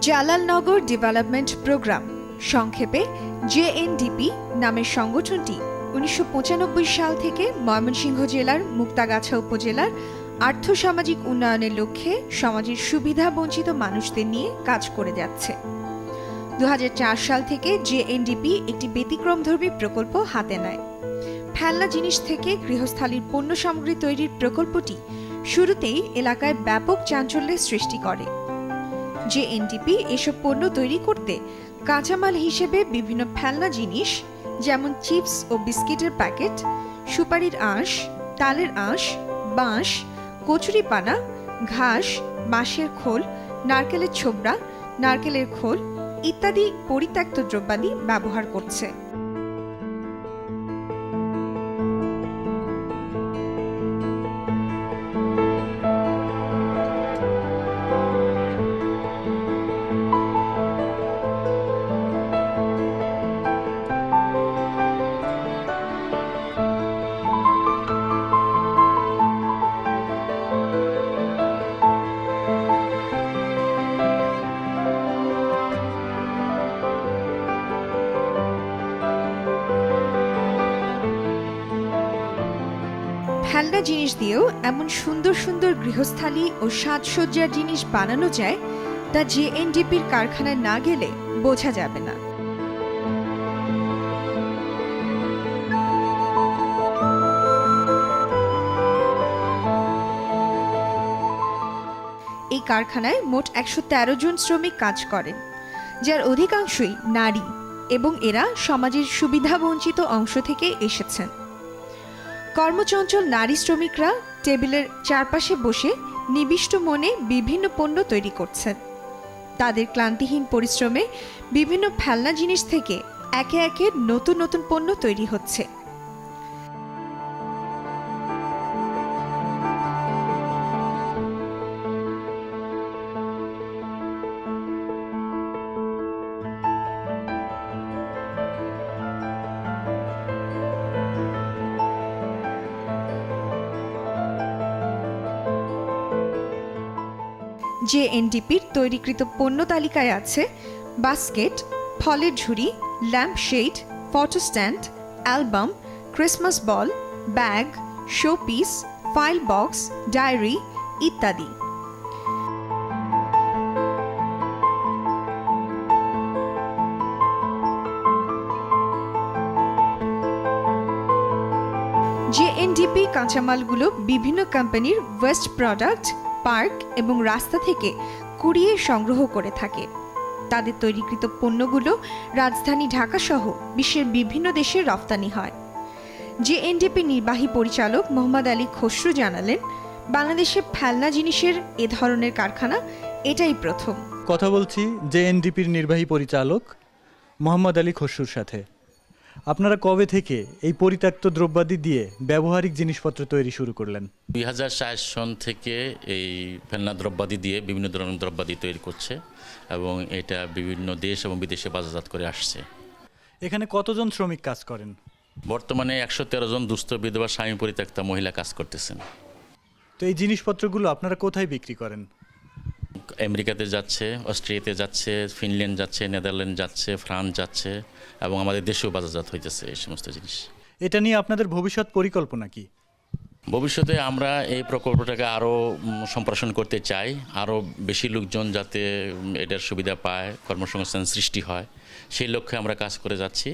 জালালনগর development programme সংক্ষেপে জেএনডিপি নামের সংগঠনটি উনিশশো পঁচানব্বই সাল থেকে ময়মনসিংহ জেলার মুক্তাগাছা উপজেলার আর্থসামাজিক উন্নয়নের লক্ষ্যে সমাজের সুবিধা বঞ্চিত মানুষদের নিয়ে কাজ করে যাচ্ছে। দু হাজার চার সাল থেকে জেএনডিপি একটি ব্যতিক্রমধর্মী প্রকল্প হাতে নেয়। ফেলনা জিনিস থেকে গৃহস্থালির পণ্য সামগ্রী তৈরির প্রকল্পটি শুরুতেই এলাকায় ব্যাপক চাঞ্চল্যের সৃষ্টি করে। যে এনটিপি এসব পণ্য তৈরি করতে কাঁচামাল হিসেবে বিভিন্ন ফেলনা জিনিস, যেমন চিপস ও বিস্কিটের প্যাকেট, সুপারির আঁশ, তালের আঁশ, বাঁশ কচুরিপানা ঘাস, বাঁশের খোল, নারকেলের ছোবড়া, নারকেলের খোল ইত্যাদি পরিত্যক্ত দ্রব্যাদি ব্যবহার করছে। ফেলনা জিনিস দিয়েও এমন সুন্দর সুন্দর গৃহস্থালী ও সাজসজ্জার জিনিস বানানো যায় তা জেএনডিপির কারখানায় না গেলে বোঝা যাবে না। এই কারখানায় মোট একশো তেরো জন শ্রমিক কাজ করেন, যার অধিকাংশই নারী এবং এরা সমাজের সুবিধাবঞ্চিত অংশ থেকে এসেছেন। কর্মচঞ্চল নারী শ্রমিকরা টেবিলের চারপাশে বসে নিবিষ্ট মনে বিভিন্ন পণ্য তৈরি করছেন। তাদের ক্লান্তিহীন পরিশ্রমে বিভিন্ন ফেলনা জিনিস থেকে একে একে নতুন নতুন পণ্য তৈরি হচ্ছে। যে এনডিপির তৈরিকৃত পণ্য তালিকায় আছে বাস্কেট, ফলের ঝুড়ি lamp shade photo stand album, Christmas ball, bag, showpiece file box diary ইত্যাদি। জেএনডিপি কাঁচামালগুলো বিভিন্ন কোম্পানির ওয়েস্ট প্রোডাক্ট পার্ক এবং রাস্তা থেকে কুড়িয়ে সংগ্রহ করে থাকে। তাদের তৈরিকৃত পণ্যগুলো রাজধানী ঢাকা সহ বিশ্বের বিভিন্ন দেশে রপ্তানি হয়। জেএনডিপি নির্বাহী পরিচালক মোহাম্মদ আলী খসরু জানালেন, বাংলাদেশে ফেলনা জিনিসের এ ধরনের কারখানা এটাই প্রথম। কথা বলছি জেএনডিপির নির্বাহী পরিচালক মোহাম্মদ আলী খসরুর সাথে। আপনারা কবে থেকে এই পরিত্যক্ত দ্রব্যাদি দিয়ে ব্যবহারিক জিনিসপত্র তৈরি শুরু করলেন? দুই হাজার সন থেকে এই ফেলনা দ্রব্যাদি দিয়ে বিভিন্ন ধরনের দ্রব্যাদি তৈরি করছে এবং এটা বিভিন্ন দেশ এবং বিদেশে বাজারজাত করে আসছে। এখানে কতজন শ্রমিক কাজ করেন? বর্তমানে একশো তেরো জন দুস্থ বিধবা স্বামী পরিত্যক্তা মহিলা কাজ করতেছেন। তো এই জিনিসপত্রগুলো আপনারা কোথায় বিক্রি করেন? আমেরিকাতে যাচ্ছে অস্ট্রেলিয়াতে যাচ্ছে ফিনল্যান্ড যাচ্ছে নেদারল্যান্ড যাচ্ছে ফ্রান্স যাচ্ছে। এবং আমাদের দেশেও বাজারজাত হইতেছে এই সমস্ত জিনিস। এটা নিয়ে আপনাদের ভবিষ্যৎ পরিকল্পনা কি? ভবিষ্যতে আমরা এই প্রকল্পটাকে আরও সম্প্রসারণ করতে চাই আরও বেশি লোকজন যাতে এটার সুবিধা পায় কর্মসংস্থান সৃষ্টি হয় সেই লক্ষ্যে আমরা কাজ করে যাচ্ছি।